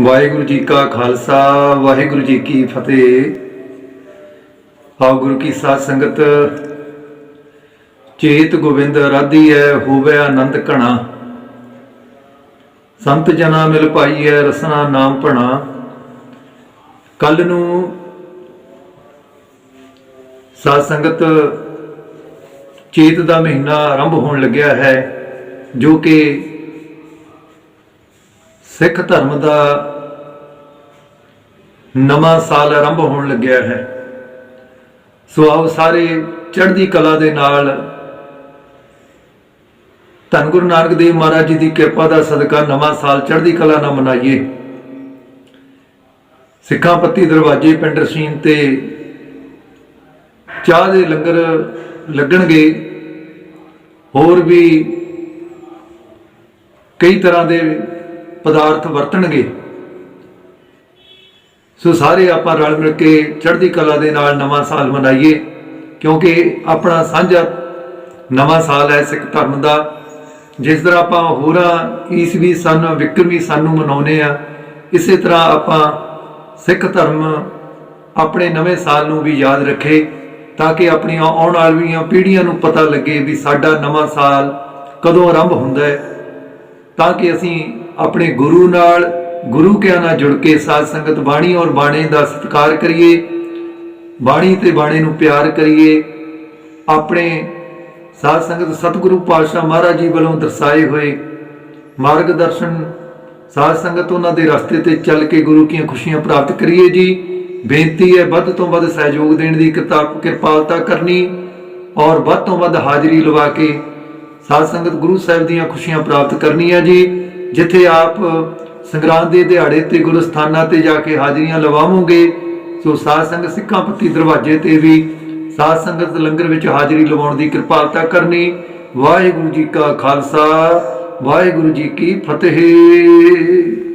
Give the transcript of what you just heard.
ਵਾਹਿਗੁਰੂ ਜੀ ਕਾ ਖਾਲਸਾ, ਵਾਹਿਗੁਰੂ ਜੀ ਕੀ ਫਤਿਹ। ਆਓ ਗੁਰੂ ਕੀ ਸਾਧ ਸੰਗਤ, ਚੇਤ ਗੋਬਿੰਦ ਰਾਧੀ ਹੈ ਹੋਵੇ ਆਨੰਦ ਘਣਾ। ਸੰਤ ਜਨਾ ਮਿਲ ਪਾਈ ਹੈ ਰਸਨਾ ਨਾਮ ਭਣਾ। ਕੱਲ ਨੂੰ ਸਾਧ ਸੰਗਤ ਚੇਤ ਦਾ ਮਹੀਨਾ ਆਰੰਭ ਹੋਣ ਲੱਗਿਆ ਹੈ, ਜੋ ਕਿ ਸਿੱਖ ਧਰਮ ਦਾ ਨਵਾਂ ਸਾਲ ਆਰੰਭ ਹੋਣ ਲੱਗਿਆ ਹੈ। ਸੋ ਆਓ ਸਾਰੇ ਚੜ੍ਹਦੀ ਕਲਾ ਦੇ ਨਾਲ ਧੰਨ ਗੁਰੂ ਨਾਨਕ ਦੇਵ ਮਹਾਰਾਜ ਜੀ ਦੀ ਕਿਰਪਾ ਦਾ ਸਦਕਾ ਨਵਾਂ ਸਾਲ ਚੜ੍ਹਦੀ ਕਲਾ ਨਾਲ ਮਨਾਈਏ। ਸਿੱਖਾਂ ਪੱਤੀ ਦਰਵਾਜ਼ੇ ਪਿੰਡ ਰਸ਼ੀਨ ਤੇ ਚਾਹ ਦੇ ਲੰਗਰ ਲੱਗਣਗੇ। ਹੋਰ ਵੀ ਕਈ ਤਰ੍ਹਾਂ ਦੇ ਪਦਾਰਥ ਵਰਤਣਗੇ। ਸੋ ਸਾਰੇ ਆਪਾਂ ਰਲ ਮਿਲ ਕੇ ਚੜ੍ਹਦੀ ਕਲਾ ਦੇ ਨਾਲ ਨਵਾਂ ਸਾਲ ਮਨਾਈਏ, ਕਿਉਂਕਿ ਆਪਣਾ ਸਾਂਝਾ ਨਵਾਂ ਸਾਲ ਹੈ ਸਿੱਖ ਧਰਮ ਦਾ। ਜਿਸ ਤਰ੍ਹਾਂ ਆਪਾਂ ਹੋਰਾਂ ਈਸਵੀ ਸਨ, ਵਿਕਰਮੀ ਸਨ ਨੂੰ ਮਨਾਉਨੇ ਆ ਇਸੇ ਤਰ੍ਹਾਂ ਆਪਾਂ ਸਿੱਖ ਧਰਮ ਆਪਣੇ ਨਵੇਂ ਸਾਲ ਨੂੰ ਵੀ ਯਾਦ ਰੱਖੇ, ਤਾਂ ਕਿ ਆਪਣੀਆਂ ਆਉਣ ਵਾਲੀਆਂ ਪੀੜ੍ਹੀਆਂ ਨੂੰ ਪਤਾ ਲੱਗੇ ਵੀ ਸਾਡਾ ਨਵਾਂ ਸਾਲ ਕਦੋਂ ਆਰੰਭ ਹੁੰਦਾ ਹੈ। ਤਾਂ ਕਿ ਅਸੀਂ ਆਪਣੇ ਗੁਰੂ ਨਾਲ, ਗੁਰੂ ਕਿਆਂ ਨਾਲ ਜੁੜ ਕੇ ਸਾਧ ਸੰਗਤ ਬਾਣੀ ਔਰ ਬਾਣੇ ਦਾ ਸਤਿਕਾਰ ਕਰੀਏ, ਬਾਣੀ ਤੇ ਬਾਣੇ ਨੂੰ ਪਿਆਰ ਕਰੀਏ, ਆਪਣੇ ਸਾਧ ਸੰਗਤ ਸਤਿਗੁਰੂ ਪਾਤਸ਼ਾਹ ਮਹਾਰਾਜ ਜੀ ਵੱਲੋਂ ਦਰਸਾਏ ਹੋਏ ਮਾਰਗਦਰਸ਼ਨ ਸਾਧ ਸੰਗਤ ਉਹਨਾਂ ਦੇ ਰਸਤੇ ਤੇ ਚੱਲ ਕੇ ਗੁਰੂ ਕੀਆਂ ਖੁਸ਼ੀਆਂ ਪ੍ਰਾਪਤ ਕਰੀਏ ਜੀ। ਬੇਨਤੀ ਹੈ, ਵੱਧ ਤੋਂ ਵੱਧ ਸਹਿਯੋਗ ਦੇਣ ਦੀ ਕਿਰਪਾ- ਕਿਰਪਾਲਤਾ ਕਰਨੀ ਔਰ ਵੱਧ ਤੋਂ ਵੱਧ ਹਾਜ਼ਰੀ ਲਵਾ ਕੇ ਸਾਧ ਸੰਗਤ ਗੁਰੂ ਸਾਹਿਬ ਦੀਆਂ ਖੁਸ਼ੀਆਂ ਪ੍ਰਾਪਤ ਕਰਨੀਆਂ ਜੀ। ਜਿੱਥੇ ਆਪ ਸੰਗਰਾਂਦ ਦੇ ਦਿਹਾੜੇ ਤੇ ਗੁਰਸਥਾਨਾਂ ਤੇ ਜਾ ਕੇ ਹਾਜ਼ਰੀਆਂ ਲਵਾਵੋਗੇ, ਸੋ ਸਾਧ ਸੰਗਤ ਸਿੱਖਾਂ ਪੱਤੀ ਦਰਵਾਜ਼ੇ ਤੇ ਵੀ ਸਾਧ ਸੰਗਤ ਲੰਗਰ ਵਿੱਚ ਹਾਜ਼ਰੀ ਲਵਾਉਣ ਦੀ ਕਿਰਪਾਲਤਾ ਕਰਨੀ। ਵਾਹਿਗੁਰੂ ਜੀ ਕਾ ਖਾਲਸਾ, ਵਾਹਿਗੁਰੂ ਜੀ ਕੀ ਫਤਿਹ।